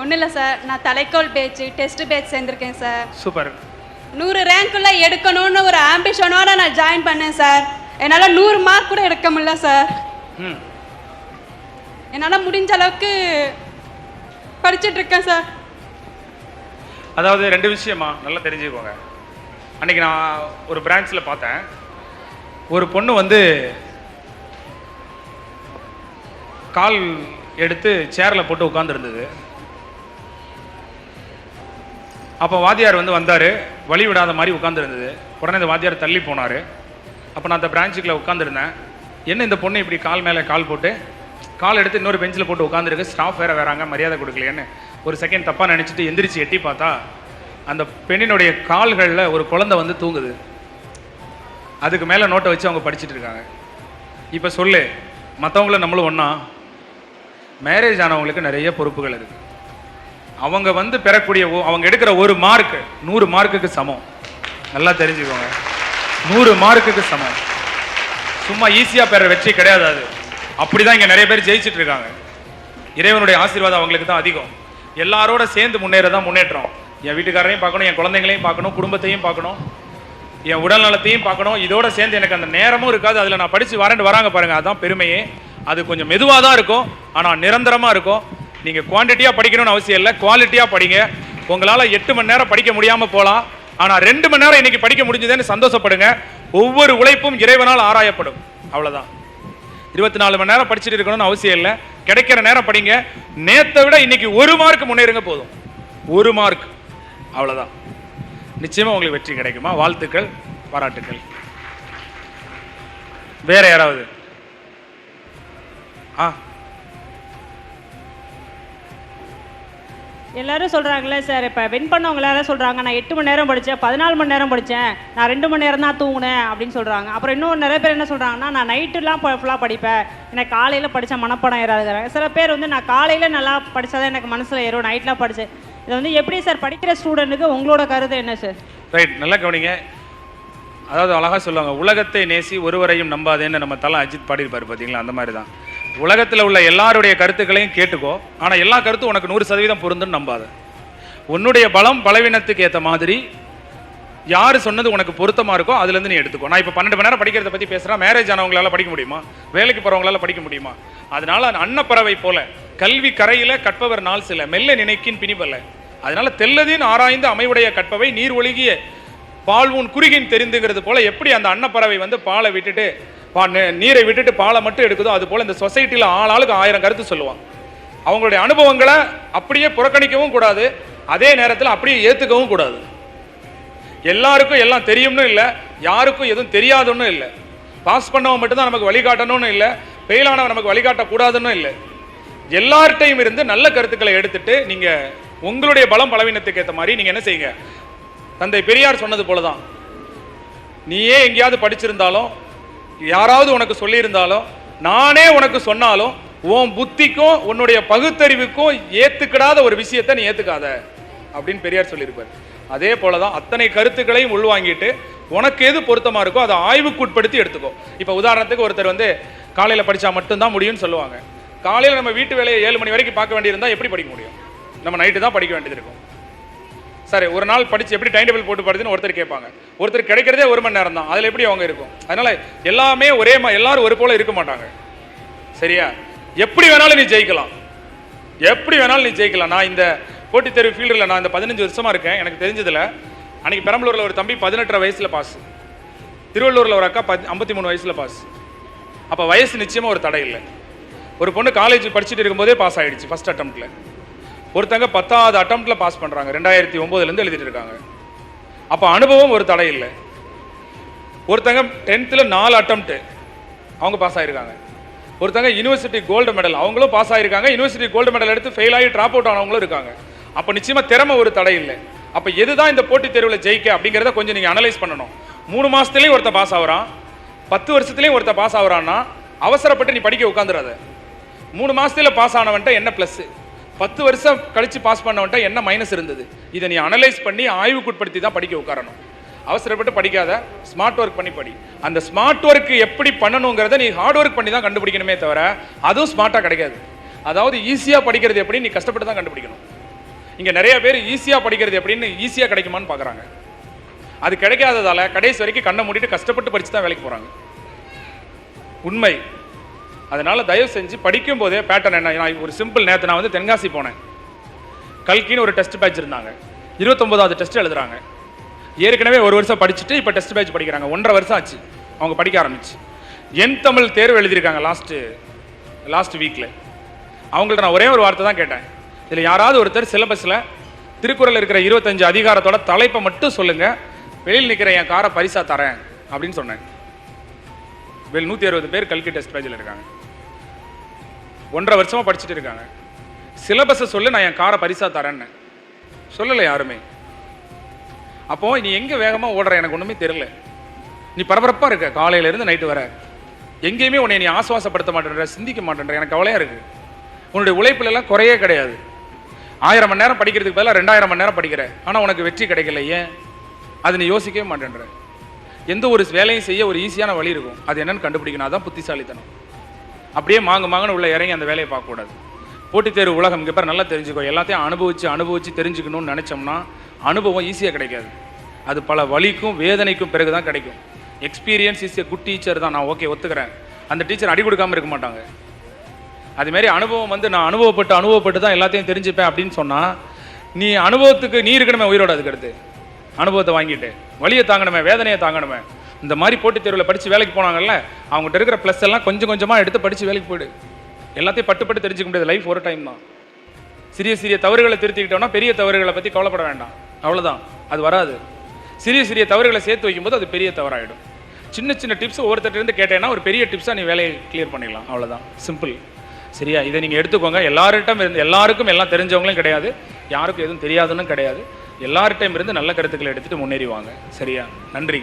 ஒன்றும் இல்லை சார். நான் தலைக்கோல் பேட்ச் டெஸ்ட் பேட்ச் சேர்ந்துருக்கேன் சார். சூப்பர். நூறு ரேங்க்குள்ள எடுக்கணும்னு ஒரு ஆம்பிஷனோட நான் ஜாயின் பண்ணேன் சார். என்னால் நூறு மார்க் கூட எடுக்க முடியல சார். ம். என்னால் முடிஞ்ச அளவுக்கு படிச்சுட்டு இருக்கேன் சார். அதாவது ரெண்டு விஷயமா? நல்லா தெரிஞ்சுக்கோங்க. அன்னைக்கு நான் ஒரு பிரான்ச்சில் பார்த்தேன். ஒரு பொண்ணு வந்து கால் எடுத்து சேரில் போட்டு உட்காந்துருந்தது அப்போ வாத்தியார் வந்து வந்தார். வழி விடாத மாதிரி உட்காந்துருந்தது உடனே இந்த வாத்தியார் தள்ளி போனார். அப்போ நான் அந்த பிரான்ச்சுக்கில் உட்காந்துருந்தேன் என்ன இந்த பொண்ணு இப்படி கால் மேலே கால் போட்டு கால் எடுத்து இன்னொரு பெஞ்சில் போட்டு உட்காந்துருக்கு ஸ்டாஃப் வேறு வராங்க மரியாதை கொடுக்கலையேன்னு ஒரு செகண்ட் தப்பாக நினச்சிட்டு எந்திரிச்சு எட்டி பார்த்தா அந்த பெண்ணினுடைய கால்களில் ஒரு குழந்தை வந்து தூங்குது. அதுக்கு மேலே நோட்டை வச்சு அவங்க படிச்சுட்டு இருக்காங்க. இப்போ சொல்லு மற்றவங்கள நம்மளும் ஒன்றா மேரேஜ் ஆனவங்களுக்கு நிறைய பொறுப்புகள் இருக்குது அவங்க வந்து பெறக்கூடிய அவங்க எடுக்கிற ஒரு மார்க் நூறு மார்க்குக்கு சமம். நல்லா தெரிஞ்சுக்கோங்க. நூறு மார்க்குக்கு சமம். சும்மா ஈஸியாக பெற வெற்றி கிடையாது அது. அப்படிதான் இங்கே நிறைய பேர் ஜெயிச்சுட்டு இருக்காங்க இறைவனுடைய ஆசீர்வாதம் அவங்களுக்கு தான் அதிகம். எல்லாரோட சேர்ந்து முன்னேற தான் முன்னேற்றம். என் வீட்டுக்காரரையும் பார்க்கணும் என் குழந்தைங்களையும் பார்க்கணும் குடும்பத்தையும் பார்க்கணும் என் உடல் நலத்தையும் பார்க்கணும். இதோட சேர்ந்து எனக்கு அந்த நேரமும் இருக்காது. அதில் நான் படித்து வரேன் வராங்க பாருங்க. அதான் பெருமையே. அது கொஞ்சம் மெதுவாக தான் இருக்கும். ஆனால் நிரந்தரமாக இருக்கும். நீங்கள் குவான்டிட்டியாக படிக்கணும்னு அவசியம் இல்லை. குவாலிட்டியாக படிங்க. உங்களால் எட்டு மணி நேரம் படிக்க முடியாமல் போகலாம் ஆனால் ரெண்டு மணி நேரம் இன்றைக்கி படிக்க முடிஞ்சதுன்னு சந்தோஷப்படுங்க. ஒவ்வொரு உழைப்பும் இறைவனால் ஆராயப்படும். அவ்வளோதான் இருபத்தி நாலு மணி நேரம் படிச்சுட்டு இருக்கணும்னு அவசியம் இல்லை. கிடைக்கிற நேரம் படிங்க. நேத்தை விட இன்னைக்கு ஒரு மார்க் முன்னேறுங்க போதும். ஒரு மார்க் அவ்வளோதான் நிச்சயமாக உங்களுக்கு வெற்றி கிடைக்குமா? வாழ்த்துக்கள் பாராட்டுக்கள். வேற யாராவது? ஆ? எல்லாரும் சொல்கிறாங்களே சார் இப்போ வின் பண்ணவங்களால சொல்கிறாங்க நான் எட்டு மணி நேரம் படித்தேன் பதினாலு மணி நேரம் படித்தேன் நான் ரெண்டு மணி நேரம் தான் தூங்கினேன் அப்படின்னு சொல்கிறாங்க அப்புறம் இன்னும் நிறைய பேர் என்ன சொல்கிறாங்கன்னா நான் நைட்டுலாம் ஃபுல்லாக படிப்பேன் எனக்கு காலையில் படித்த மனப்படம் ஏறாதுங்கிறாங்க. சில பேர் வந்து நான் காலையில் நல்லா படித்தாதான் எனக்கு மனசில் ஏறும் நைட்லாம் படித்தேன் இது வந்து எப்படி சார் படிக்கிற ஸ்டூடெண்ட்டுக்கு உங்களோட கருத்து என்ன சார்? ரைட் நல்லா கவனிங்க. அதாவது அழகாக சொல்லுவாங்க உலகத்தை நேசி ஒருவரையும் நம்பாதேன்னு நம்ம தலை அஜித் பாடியிருப்பார் பார்த்தீங்களா அந்த மாதிரி தான். உலகத்தில் உள்ள எல்லாருடைய கருத்துக்களையும் கேட்டுக்கோ. ஆனால் எல்லா கருத்தும் உனக்கு நூறு சதவீதம் பொருந்துன்னு நம்பாத. உன்னுடைய பலம் பலவீனத்துக்கு ஏற்ற மாதிரி யார் சொன்னது உனக்கு பொருத்தமாக இருக்கோ அதுலேருந்து நீ எடுத்துக்கோ. நான் இப்போ பன்னெண்டு மணி நேரம் படிக்கிறத பற்றி பேசுகிறேன் மேரேஜ் ஆனவங்களால படிக்க முடியுமா? வேலைக்கு போகிறவங்களால படிக்க முடியுமா? அதனால அன்னப்பறவை போல கல்வி கரையில் கற்பவர் நாள் சில மெல்ல நினைக்கின் பிணிபல்ல அதனால தெல்லதின் ஆராய்ந்து அமைவுடைய கற்பவை நீர் ஒழுகிய பால் உன் குறுகின் தெரிந்துங்கிறது போல எப்படி அந்த அன்னப்பறவை வந்து பாலை விட்டுட்டு பா நீரை விட்டுட்டு பாலை மட்டும் எடுக்குதோ அது போல இந்த சொசைட்டியில் ஆளாளுக்கு ஆயிரம் கருத்து சொல்லுவான் அவங்களுடைய அனுபவங்களை அப்படியே புறக்கணிக்கவும் கூடாது அதே நேரத்தில் அப்படியே ஏத்துக்கவும் கூடாது. எல்லாருக்கும் எல்லாம் தெரியும்னு இல்லை யாருக்கும் எதுவும் தெரியாதுன்னு இல்லை. பாஸ் பண்ணவன் மட்டும்தான் நமக்கு வழிகாட்டணும்னு இல்லை ஃபெயிலானவன் நமக்கு வழிகாட்டக்கூடாதுன்னு இல்லை. எல்லார்ட்டையும் இருந்து நல்ல கருத்துக்களை எடுத்துட்டு நீங்க உங்களுடைய பலம் பலவீனத்துக்கு ஏற்ற மாதிரி நீங்க என்ன செய்யுங்க? தந்தை பெரியார் சொன்னது போலதான். நீயே எங்கேயாவது படிச்சிருந்தாலும் யாராவது உனக்கு சொல்லியிருந்தாலும் நானே உனக்கு சொன்னாலும் உன் புத்திக்கும் உன்னுடைய பகுத்தறிவுக்கும் ஏத்துக்கிடாத ஒரு விஷயத்தை நீ ஏத்துக்காத அப்படின்னு பெரியார் சொல்லியிருப்பார். அதே போலதான் அத்தனை கருத்துக்களையும் உள்வாங்கிட்டு உனக்கு எது பொருத்தமா இருக்கோ அதை ஆய்வுக்குட்படுத்தி எடுத்துக்கோ. இப்போ உதாரணத்துக்கு ஒருத்தர் வந்து காலையில படிச்சா மட்டும்தான் முடியும்னு சொல்லுவாங்க. காலையில நம்ம வீட்டு வேலையை ஏழு மணி வரைக்கும் பார்க்க வேண்டியிருந்தா எப்படி படிக்க முடியும்? நம்ம நைட்டு தான் படிக்க வேண்டியது இருக்கும். சரி ஒரு நாள் படித்து எப்படி டைம் டேபிள் போட்டு படுதுன்னு ஒருத்தர் கேட்பாங்க. ஒருத்தர் கிடைக்கிறதே ஒரு மணி நேரம் தான் அதில் எப்படி அவங்க இருக்கும்? அதனால எல்லாமே ஒரே மா எல்லாரும் ஒரு போல இருக்க மாட்டாங்க. சரியா? எப்படி வேணாலும் நீ ஜெயிக்கலாம். எப்படி வேணாலும் நீ ஜெயிக்கலாம். நான் இந்த போட்டித் தேர்வு ஃபீல்டில் நான் இந்த பதினஞ்சு வருஷமாக இருக்கேன். எனக்கு தெரிஞ்சதில் அன்றைக்கி பெரம்பலூரில் ஒரு தம்பி பதினெட்டரை வயசில் பாஸ் திருவள்ளூரில் ஒரு அக்கா பத் ஐம்பத்தி மூணு வயசில் பாஸ் அப்போ வயசு நிச்சயமாக ஒரு தடை இல்லை. ஒரு பொண்ணு காலேஜ் படிச்சுட்டு இருக்கும்போதே பாஸ் ஆகிடுச்சு ஃபஸ்ட் அட்டம்ப்ட்டில் ஒருத்தங்க பத்தாவது அட்டம்ப்டில் பாஸ் பண்ணுறாங்க ரெண்டாயிரத்தி ஒம்போதுலேருந்து எழுதிட்டு இருக்காங்க. அப்போ அனுபவம் ஒரு தடை இல்லை. ஒருத்தங்க டென்த்தில் நாலு அட்டம்ப்ட் அவங்க பாஸ் ஆகிருக்காங்க ஒருத்தங்க யூனிவர்சிட்டி கோல்டு மெடல் அவங்களும் பாஸ் ஆகிருக்காங்க யூனிவர்சிட்டி கோல்டு மெடல் எடுத்து ஃபெயில் ஆகி ட்ராப் அவுட் ஆனவங்களும் இருக்காங்க. அப்போ நிச்சயமாக திறமை ஒரு தடை இல்லை. அப்போ எதுதான் இந்த போட்டித் தேர்வில் ஜெயிக்க அப்படிங்கிறத கொஞ்சம் நீங்கள் அனலைஸ் பண்ணணும். மூணு மாதத்துலேயும் ஒருத்தன் பாஸ் ஆகுறான். பத்து வருஷத்துலேயும் ஒருத்தன் பாஸ் ஆகுறான்னா அவசரப்பட்டு நீ படிக்க உட்காந்துடாத மூணு மாதத்தில் பாஸ் ஆனவன்ட்ட என்ன ப்ளஸ்ஸு பத்து வருஷம் கழித்து பாஸ் பண்ணவன்ட்ட என்ன மைனஸ் இருந்தது? இதை நீ அனலைஸ் பண்ணி ஆய்வுக்குட்படுத்தி தான் படிக்க உட்காரணும். அவசரப்பட்டு படிக்காத ஸ்மார்ட் ஒர்க் பண்ணி படி. அந்த ஸ்மார்ட் ஒர்க் எப்படி பண்ணணுங்கிறத நீ ஹார்ட் ஒர்க் பண்ணி தான் கண்டுபிடிக்கணுமே தவிர அதுவும் ஸ்மார்ட்டாக கிடைக்காது. அதாவது ஈஸியாக படிக்கிறது எப்படி நீ கஷ்டப்பட்டு தான் கண்டுபிடிக்கணும். இங்கே நிறைய பேர் ஈஸியாக படிக்கிறது எப்படின்னு ஈஸியாக கிடைக்குமான்னு பார்க்குறாங்க அது கிடைக்காததால கடைசி வரைக்கும் கண்ணை மூடிட்டு கஷ்டப்பட்டு படிச்சு தான் வேலைக்கு போகிறாங்க உண்மை. அதனால் தயவு செஞ்சு படிக்கும் போதே பேட்டர்ன் என்ன? நான் ஒரு சிம்பிள் நேற்று நான் வந்து தென்காசி போனேன். கல்கின்னு ஒரு டெஸ்ட் பேட்ச் இருந்தாங்க. இருபத்தொம்போதாவது டெஸ்ட் எழுதுறாங்க. ஏற்கனவே ஒரு வருஷம் படிச்சுட்டு இப்போ டெஸ்ட் பேட்ச் படிக்கிறாங்க. ஒன்றரை வருஷம் ஆச்சு. அவங்க படிக்க ஆரம்பிச்சு. என் தமிழ் தேர்வு எழுதியிருக்காங்க லாஸ்ட்டு லாஸ்ட் வீக்கில் அவங்கள்ட்ட நான் ஒரே ஒரு வார்த்தை தான் கேட்டேன். இதில் யாராவது ஒருத்தர் சிலபஸில் திருக்குறள் இருக்கிற இருபத்தஞ்சு அதிகாரத்தோட தலைப்பை மட்டும் சொல்லுங்கள் வெளியில் நிற்கிற என் காரை பரிசாக தரேன் அப்படின்னு சொன்னேன். வெளி நூற்றி அறுபது பேர் கல்கி டெஸ்ட் பேஜில் இருக்காங்க. ஒன்றரை வருஷமாக படிச்சுட்டு இருக்காங்க. சிலபஸை சொல்லு நான் என் காரை பரிசாக தரேன்னு. சொல்லலை யாருமே. அப்போ நீ எங்கே வேகமாக ஓடுற? எனக்கு ஒன்றுமே தெரில நீ பரபரப்பாக இருக்க. காலையிலேருந்து நைட்டு வர. எங்கேயுமே உன்னை நீ ஆசுவாசப்படுத்த மாட்டேன்ற சிந்திக்க மாட்டேன்ற. எனக்கு கவலையாக இருக்குது உன்னுடைய உழைப்புலலாம் குறையே கிடையாது. ஆயிரம் மணி நேரம் படிக்கிறதுக்கு பதிலாக ரெண்டாயிரம் மணி நேரம் படிக்கிற. ஆனால் உனக்கு வெற்றி கிடைக்கல. ஏன்? அது நீ யோசிக்கவே மாட்டேன்ற. எந்த ஒரு வேலையும் செய்ய ஒரு ஈஸியான வழி இருக்கும். அது என்னன்னு கண்டுபிடிக்கணும். அதான் புத்திசாலித்தனம். அப்படியே மாங்க மாங்கன்னு உள்ள இறங்கி அந்த வேலையை பார்க்கக்கூடாது போட்டித் தேர்வு உலகம் இங்கே பேர் நல்லா தெரிஞ்சுக்கோ. எல்லாத்தையும் அனுபவிச்சு அனுபவிச்சு தெரிஞ்சுக்கணும்னு நினச்சோம்னா அனுபவம் ஈஸியாக கிடைக்காது. அது பல வலிக்கும் வேதனைக்கும் பிறகு தான் கிடைக்கும். Experience is a good teacher தான். நான் ஓகே ஒத்துக்கிறேன். அந்த டீச்சர் அடி கொடுக்காமல் இருக்க மாட்டாங்க. அதுமாரி அனுபவம் வந்து நான் அனுபவப்பட்டு அனுபவப்பட்டு தான் எல்லாத்தையும் தெரிஞ்சுப்பேன் அப்படின்னு சொன்னால் நீ அனுபவத்துக்கு நீ இருக்கணுமே உயிரோட அதுக்கு அடுத்து அனுபவத்தை வாங்கிட்டு. வழியை தாங்கணுமே வேதனையை தாங்கணுமே. இந்த மாதிரி போட்டித் தேர்வில் படித்து வேலைக்கு போனாங்கல்ல அவங்ககிட்ட இருக்கிற ப்ளஸ் எல்லாம் கொஞ்சம் கொஞ்சமாக எடுத்து படித்து வேலைக்கு போயிடு. எல்லாத்தையும் பட்டு பட்டு தெரிஞ்சுக்க முடியாது. லைஃப் ஒரு டைம் தான். சிறிய சிறிய தவறுகளை திருத்திக்கிட்டோம்னா பெரிய தவறுகளை பற்றி கவலைப்பட வேண்டாம். அவ்வளோதான் அது வராது. சிறிய சிறிய தவறுகளை சேர்த்து வைக்கும்போது அது பெரிய தவறாயிடும். சின்ன சின்ன டிப்ஸ் ஒவ்வொருத்தட்டிருந்து கேட்டேன்னா ஒரு பெரிய டிப்ஸாக நீ வேலையை கிளியர் பண்ணிடலாம். அவ்வளோதான் சிம்பிள் சரியா? இதை நீங்கள் எடுத்துக்கோங்க. எல்லார்கிட்டம் இருந்து எல்லாருக்கும் எல்லாம் தெரிஞ்சவங்களும் கிடையாது. யாருக்கும் எதுவும் தெரியாதுன்னு கிடையாது. எல்லார்கிட்டையும் இருந்து நல்ல கருத்துக்களை எடுத்துகிட்டு முன்னேறிவாங்க. சரியா? நன்றி.